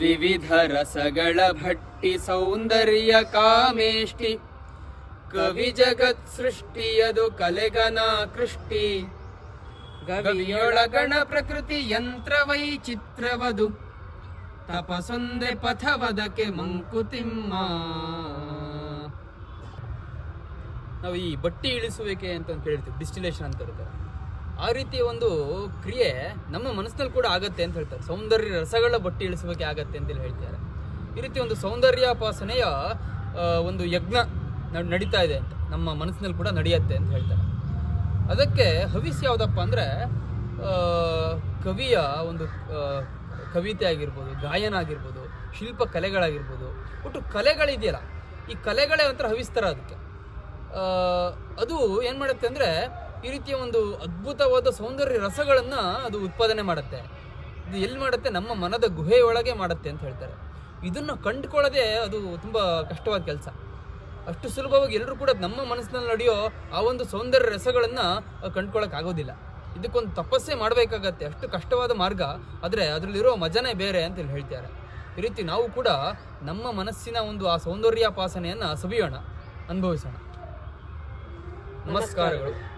ವಿವಿಧ ರಸಗಳ ಭಟ್ಟಿ ಸೌಂದರ್ಯ ಕಾಮೇಷ್ಟಿ ಕವಿ ಜಗತ್ ಸೃಷ್ಟಿಯದು ಕಲೆಗನ ಕೃಷ್ಟಿ. ಗವಿಯೊಳಗಣ ಪ್ರಕೃತಿ ಯಂತ್ರ ವೈಚಿತ್ರವದು ತಪಸೊಂದೆ ಪಥವದಕ್ಕೆ ಮಂಕುತಿಮ್ಮ. ನಾವು ಈ ಬಟ್ಟಿ ಇಳಿಸುವಿಕೆ ಅಂತ ಕೇಳ್ತೀವಿ ಡಿಸ್ಟಿಲೇಷನ್ ಅಂತ ಇರುತ್ತೆ. ಆ ರೀತಿಯ ಒಂದು ಕ್ರಿಯೆ ನಮ್ಮ ಮನಸ್ಸಿನಲ್ಲಿ ಕೂಡ ಆಗತ್ತೆ ಅಂತ ಹೇಳ್ತಾರೆ. ಸೌಂದರ್ಯ ರಸಗಳ ಬಟ್ಟಿ ಇಳಿಸೋಕೆ ಆಗತ್ತೆ ಅಂತೇಳಿ ಹೇಳ್ತಾರೆ. ಈ ರೀತಿ ಒಂದು ಸೌಂದರ್ಯೋಪಾಸನೆಯ ಒಂದು ಯಜ್ಞ ನಡೀತಾ ಇದೆ ಅಂತ, ನಮ್ಮ ಮನಸ್ಸಿನಲ್ಲಿ ಕೂಡ ನಡೆಯುತ್ತೆ ಅಂತ ಹೇಳ್ತಾರೆ. ಅದಕ್ಕೆ ಹವಿಸ್ ಯಾವುದಪ್ಪ ಅಂದರೆ ಕವಿಯ ಒಂದು ಕವಿತೆ ಆಗಿರ್ಬೋದು, ಗಾಯನ ಆಗಿರ್ಬೋದು, ಶಿಲ್ಪ ಕಲೆಗಳಾಗಿರ್ಬೋದು. ಒಟ್ಟು ಕಲೆಗಳಿದೆಯಲ್ಲ, ಈ ಕಲೆಗಳೇ ಒಂಥರ ಹವಿಸ್ತಾರೆ ಅದಕ್ಕೆ. ಅದು ಏನು ಮಾಡುತ್ತೆ ಅಂದರೆ ಈ ರೀತಿಯ ಒಂದು ಅದ್ಭುತವಾದ ಸೌಂದರ್ಯ ರಸಗಳನ್ನು ಅದು ಉತ್ಪಾದನೆ ಮಾಡುತ್ತೆ. ಇದು ಎಲ್ಲಿ ಮಾಡುತ್ತೆ? ನಮ್ಮ ಮನದ ಗುಹೆಯೊಳಗೆ ಮಾಡುತ್ತೆ ಅಂತ ಹೇಳ್ತಾರೆ. ಇದನ್ನು ಕಂಡುಕೊಳ್ಳದೆ ಅದು ತುಂಬ ಕಷ್ಟವಾದ ಕೆಲಸ. ಅಷ್ಟು ಸುಲಭವಾಗಿ ಎಲ್ಲರೂ ಕೂಡ ನಮ್ಮ ಮನಸ್ಸಿನಲ್ಲಿ ನಡೆಯೋ ಆ ಒಂದು ಸೌಂದರ್ಯ ರಸಗಳನ್ನು ಕಂಡುಕೊಳ್ಳೋಕೆ ಆಗೋದಿಲ್ಲ. ಇದಕ್ಕೊಂದು ತಪಸ್ಸೇ ಮಾಡಬೇಕಾಗತ್ತೆ. ಅಷ್ಟು ಕಷ್ಟವಾದ ಮಾರ್ಗ, ಆದರೆ ಅದರಲ್ಲಿರೋ ಮಜನೇ ಬೇರೆ ಅಂತ ಇಲ್ಲಿ ಹೇಳ್ತಾರೆ. ಈ ರೀತಿ ನಾವು ಕೂಡ ನಮ್ಮ ಮನಸ್ಸಿನ ಒಂದು ಆ ಸೌಂದರ್ಯಾಪಾಸನೆಯನ್ನು ಸವಿಯೋಣ, ಅನುಭವಿಸೋಣ. ನಮಸ್ಕಾರಗಳು.